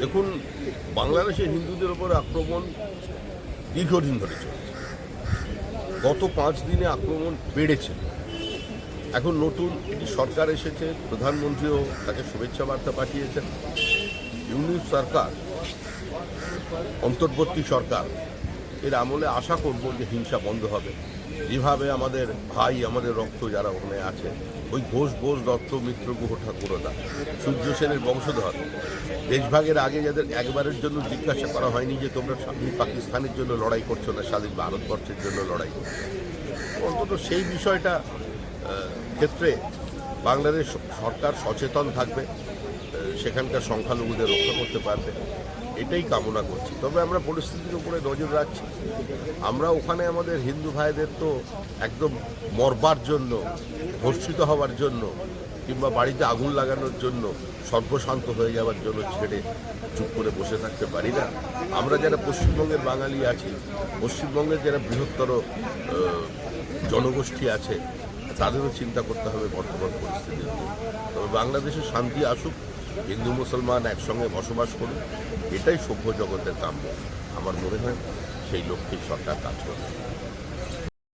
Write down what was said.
দেখুন, বাংলাদেশে হিন্দুদের ওপর আক্রমণ দীর্ঘদিন ধরে চলছে। গত পাঁচ দিনে আক্রমণ বেড়েছে। এখন নতুন একটি সরকার এসেছে, প্রধানমন্ত্রীও তাকে শুভেচ্ছা বার্তা পাঠিয়েছেন। ইউনিট সরকার, অন্তর্বর্তী সরকার, এর আমলে আশা করব যে হিংসা বন্ধ হবে। যেভাবে আমাদের ভাই, আমাদের রক্ত যারা ওখানে আছে, ওই ঘোষ ঘোষ দত্ত মিত্র গুহ ঠাকুরদা, সূর্য সেনের বংশধর। দেশভাগের আগে যাদের একবারের জন্য জিজ্ঞাসা করা হয়নি যে তোমরা স্বাধীন পাকিস্তানের জন্য লড়াই করছ না, স্বাধীন ভারতবর্ষের জন্য লড়াই করছ। অন্তত সেই বিষয়টা ক্ষেত্রে বাংলাদেশ সরকার সচেতন থাকবে। সেখানকার সংখ্যালঘুদের রক্ষা করতে পারবে। এটাই কামনা করছি। তবে আমরা পরিস্থিতির উপরে নজর রাখছি। আমরা ওখানে আমাদের হিন্দু ভাইদের তো একদম মরবার জন্য, ধর্ষিত হওয়ার জন্য কিংবা বাড়িতে আগুন লাগানোর জন্য সর্বশান্ত হয়ে যাওয়ার জন্য ছেড়ে চুপ করে বসে থাকতে পারি না। আমরা যারা পশ্চিমবঙ্গের বাঙালি আছি, পশ্চিমবঙ্গের যারা বৃহত্তর জনগোষ্ঠী আছে, তাদেরও চিন্তা করতে হবে বর্তমান পরিস্থিতির। তবে বাংলাদেশে শান্তি আসুক হিন্দু মুসলমান একসঙ্গে বসবাস করুক এটাই সভ্য জগতের কাম্য। আমার মনে হয় সেই লক্ষ্যেই সরকার কাজ করবে।